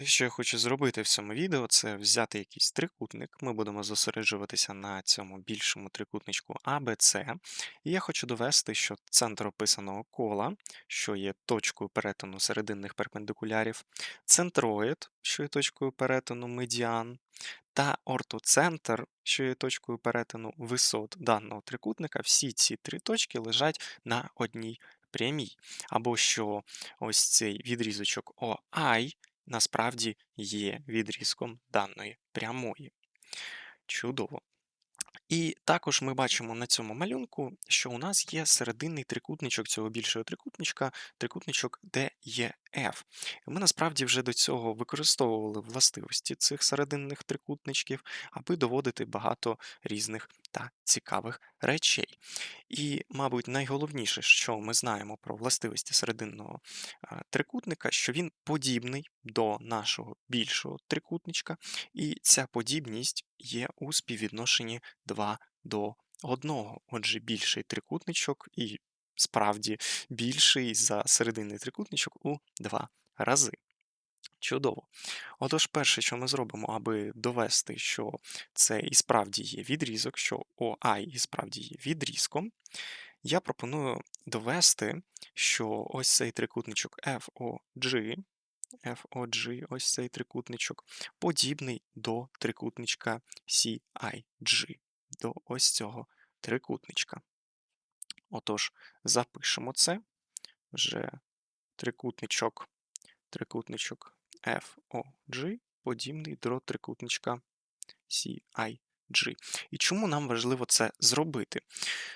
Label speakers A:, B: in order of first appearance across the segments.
A: Те, що я хочу зробити в цьому відео, це взяти якийсь трикутник. Ми будемо зосереджуватися на цьому більшому трикутничку ABC. І я хочу довести, що центр описаного кола, що є точкою перетину серединних перпендикулярів, центроїд, що є точкою перетину медіан, та ортоцентр, що є точкою перетину висот даного трикутника, всі ці три точки лежать на одній прямій. Або що ось цей відрізочок OI насправді є відрізком даної прямої. Чудово. І також ми бачимо на цьому малюнку, що у нас є серединний трикутничок цього більшого трикутничка, трикутничок DEF. Ми насправді вже до цього використовували властивості цих серединних трикутничків, аби доводити багато різних та цікавих речей. І, мабуть, найголовніше, що ми знаємо про властивості серединного трикутника, що він подібний до нашого більшого трикутничка, і ця подібність є у співвідношенні 2 до 1. Отже, більший трикутничок і справді більший за серединний трикутничок у 2 рази. Чудово. Отож, перше, що ми зробимо, аби довести, що це і справді є відрізок, що OI і справді є відрізком, я пропоную довести, що ось цей трикутничок FOG, FOG, ось цей трикутничок, подібний до трикутничка CIG, до ось цього трикутничка. Отож, запишемо це. Вже трикутничок, трикутничок FOG подібний до трикутничка CIG. І чому нам важливо це зробити?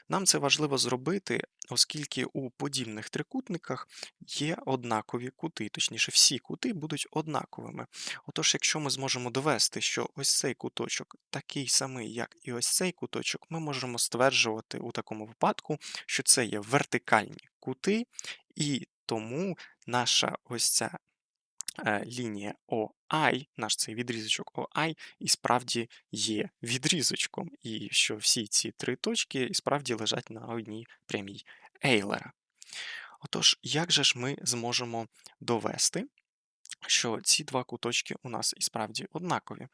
A: Нам це важливо зробити, оскільки у подібних трикутниках є однакові кути, точніше, всі кути будуть однаковими. Отож, якщо ми зможемо довести, що ось цей куточок такий самий, як і ось цей куточок, ми можемо стверджувати у такому випадку, що це є вертикальні кути, і тому наша ось ця лінія OI, наш цей відрізочок OI, і справді є відрізочком, і що всі ці три точки і справді лежать на одній прямій Ейлера. Отож, як же ж ми зможемо довести, що ці два куточки у нас і справді однакові?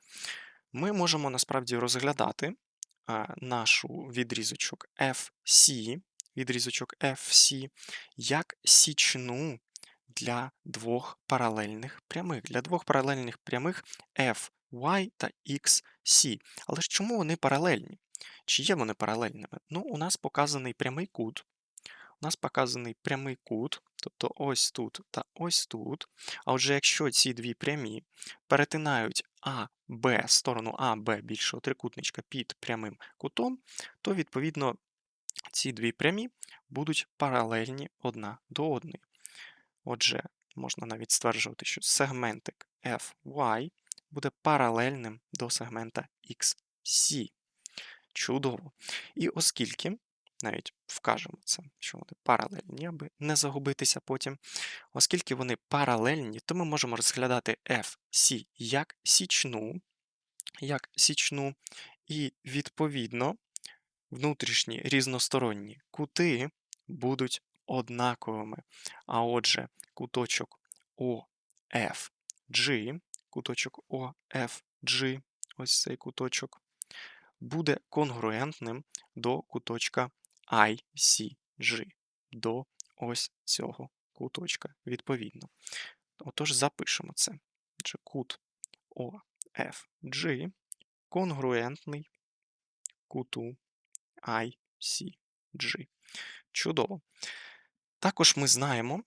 A: Ми можемо насправді розглядати а, нашу відрізочок FC, відрізочок FC як січну для двох паралельних прямих. Для двох паралельних прямих f, y та x, c. Але ж чому вони паралельні? Чи є вони паралельними? Ну, у нас показаний прямий кут. У нас показаний прямий кут, тобто ось тут та ось тут. А отже, якщо ці дві прямі перетинають А, Б, сторону А, Б більшого трикутничка під прямим кутом, то, відповідно, ці дві прямі будуть паралельні одна до одної. Отже, можна навіть стверджувати, що сегментик FY буде паралельним до сегмента XC. Чудово. І оскільки, навіть вкажемо це, що вони паралельні, аби не загубитися потім, оскільки вони паралельні, то ми можемо розглядати FC як січну, як січну, і, відповідно, внутрішні різносторонні кути будуть однаковими. А отже, куточок OFG, куточок OFG, ось цей куточок, буде конгруентним до куточка ICG, до ось цього куточка, відповідно. Отож, запишемо це. Отже, кут OFG конгруентний куту ICG. Чудово. Також ми знаємо,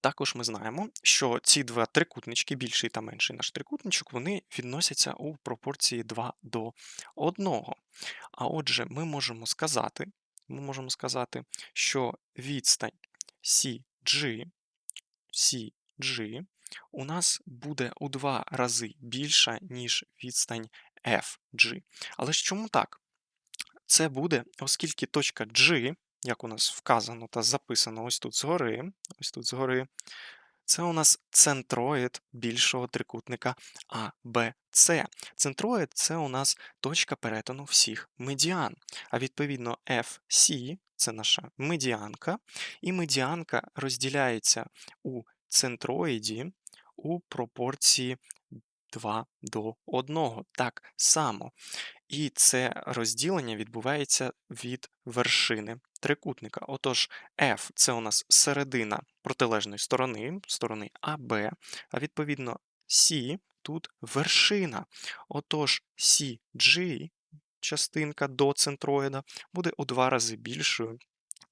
A: також ми знаємо, що ці два трикутнички, більший та менший наш трикутничок, вони відносяться у пропорції 2 до 1. А отже, ми можемо сказати, ми можемо сказати, що відстань CG, CG у нас буде у два рази більша, ніж відстань FG. Але ж чому так? Це буде, оскільки точка G як у нас вказано та записано ось тут згори, ось тут згори, це у нас центроїд більшого трикутника ABC. Центроїд це у нас точка перетину всіх медіан. А відповідно, FC це наша медіанка, і медіанка розділяється у центроїді, у пропорції 2 до 1. Так само. І це розділення відбувається від вершини трикутника. Отож, F це у нас середина протилежної сторони, сторони АБ, а відповідно C тут вершина. Отож, CG, частинка до центроїда, буде у два рази більшою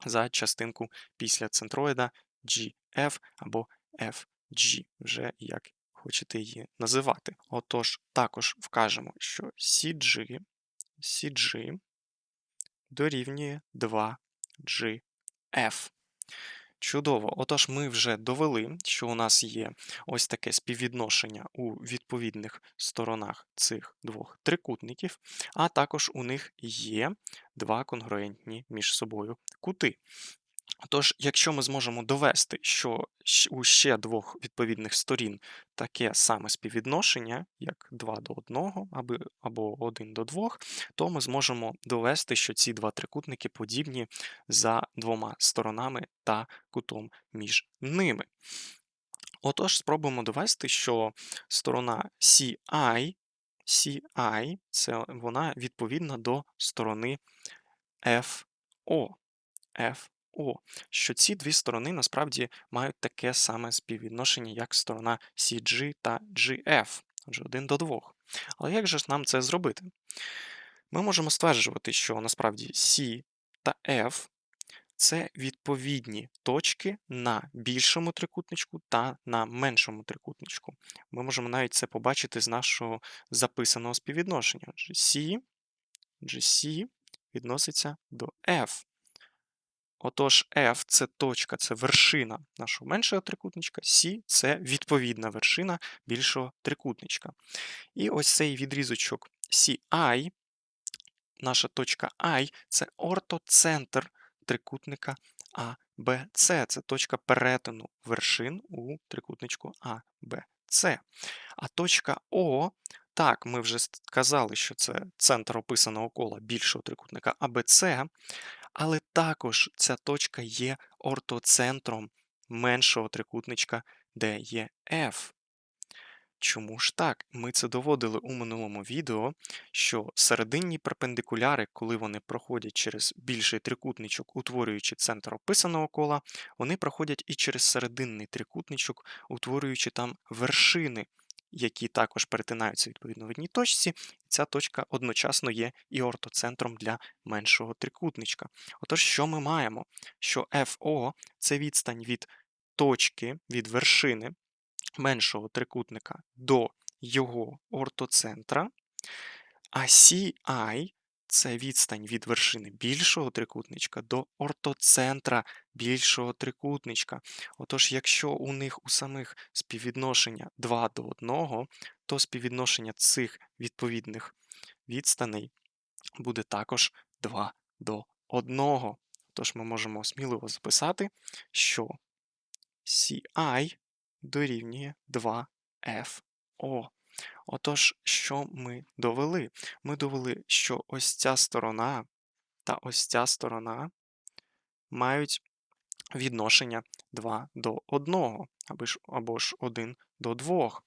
A: за частинку після центроїда GF або FG, вже як хочете її називати. Отож, також вкажемо, що CG, CG дорівнює 2GF. Чудово. Отож, ми вже довели, що у нас є ось таке співвідношення у відповідних сторонах цих двох трикутників, а також у них є два конгруентні між собою кути. Тож, якщо ми зможемо довести, що у ще двох відповідних сторін таке саме співвідношення, як 2 до 1 або 1 до 2, то ми зможемо довести, що ці два трикутники подібні за двома сторонами та кутом між ними. Отож, спробуємо довести, що сторона CI, CI це вона відповідна до сторони FO. О, що ці дві сторони насправді мають таке саме співвідношення, як сторона CG та GF, отже, 1 до 2. Але як же ж нам це зробити? Ми можемо стверджувати, що насправді C та F це відповідні точки на більшому трикутничку та на меншому трикутничку. Ми можемо навіть це побачити з нашого записаного співвідношення. Отже, C, GC відноситься до F. Отож, F це точка, це вершина нашого меншого трикутничка, C це відповідна вершина більшого трикутничка. І ось цей відрізочок CI, наша точка I це ортоцентр трикутника ABC. Це точка перетину вершин у трикутничку ABC. А точка O, так, ми вже сказали, що це центр описаного кола більшого трикутника ABC. Але також ця точка є ортоцентром меншого трикутничка, де є F. Чому ж так? Ми це доводили у минулому відео, що серединні перпендикуляри, коли вони проходять через більший трикутничок, утворюючи центр описаного кола, вони проходять і через серединний трикутничок, утворюючи там вершини які також перетинаються відповідно в одній точці, ця точка одночасно є і ортоцентром для меншого трикутничка. Отож, що ми маємо? Що FO це відстань від точки, від вершини меншого трикутника до його ортоцентра, а CI це відстань від вершини більшого трикутничка до ортоцентра більшого трикутничка. Отож, якщо у них у самих співвідношення 2 до 1, то співвідношення цих відповідних відстаней буде також 2 до 1. Тож ми можемо сміливо записати, що CI дорівнює 2FO. Отож, що ми довели? Ми довели, що ось ця сторона та ось ця сторона мають відношення 2 до 1, або ж, або ж 1 до 2.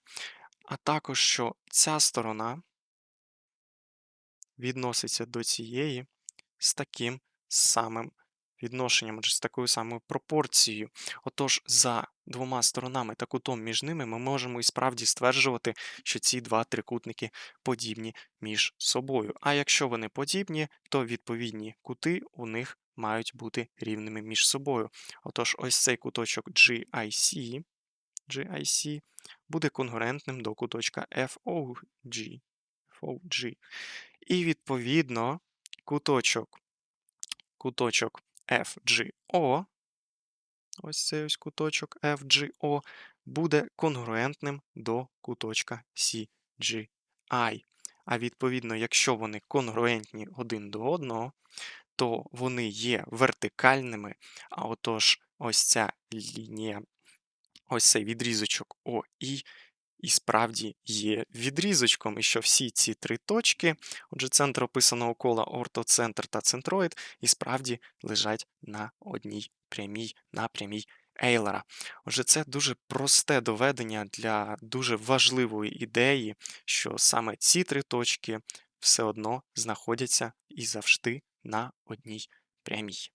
A: А також, що ця сторона відноситься до цієї з таким самим відношенням, з такою самою пропорцією. Отож, за двома сторонами та кутом між ними ми можемо і справді стверджувати, що ці два трикутники подібні між собою. А якщо вони подібні, то відповідні кути у них мають бути рівними між собою. Отож, ось цей куточок GIC, GIC буде конгурентним до куточка FOG. FOG. І відповідно куточок куточок FGO, ось цей ось куточок FGO, буде конгруентним до куточка CGI. А відповідно, якщо вони конгруентні один до одного, то вони є вертикальними. А отож, ось ця лінія, ось цей відрізочок ОІ і справді є відрізочком, і що всі ці три точки, отже, центр описаного кола, ортоцентр та центроїд, і справді лежать на одній прямій, на прямій Ейлера. Отже, це дуже просте доведення для дуже важливої ідеї, що саме ці три точки все одно знаходяться і завжди на одній прямій.